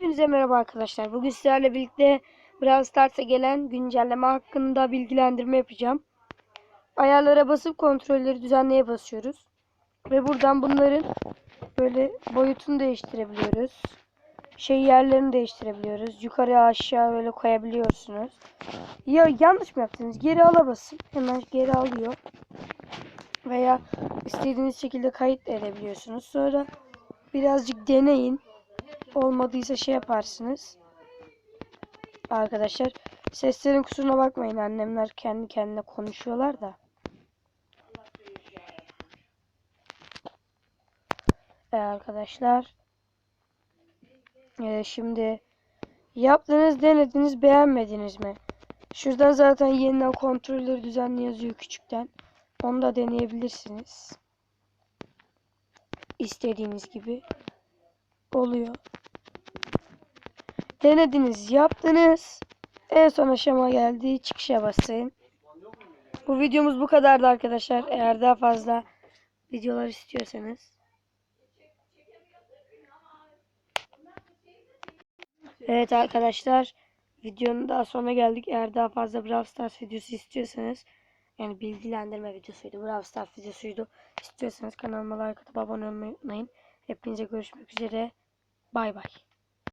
Hepinize merhaba arkadaşlar. Bugün sizlerle birlikte Brawl Stars'a gelen güncelleme hakkında bilgilendirme yapacağım. Ayarlara basıp kontrolleri düzenleye basıyoruz. Ve buradan bunların böyle boyutunu değiştirebiliyoruz. Şey yerlerini değiştirebiliyoruz. Yukarıya aşağı böyle koyabiliyorsunuz. Ya yanlış mı yaptınız? Geri ala basın. Hemen geri alıyor. Veya istediğiniz şekilde kayıt edebiliyorsunuz. Sonra birazcık deneyin olmadıysa şey yaparsınız. Arkadaşlar seslerin kusuruna bakmayın annemler kendi kendine konuşuyorlar da. E arkadaşlar e, şimdi yaptınız denediniz beğenmediniz mi? Şuradan zaten yeniden kontrolleri düzenli yazıyor küçükten. Onu da deneyebilirsiniz. İstediğiniz gibi oluyor. Denediniz, yaptınız. En son aşama geldi. Çıkışa basın. Bu videomuz bu kadardı arkadaşlar. Eğer daha fazla videolar istiyorsanız. Evet arkadaşlar. Videonun daha sonuna geldik. Eğer daha fazla Brawl Stars videosu istiyorsanız yani bilgilendirme videosuydu. Brawl Stars videosuydu. İstiyorsanız kanalıma like atıp abone olmayı unutmayın. Hepinize görüşmek üzere. Bay bay.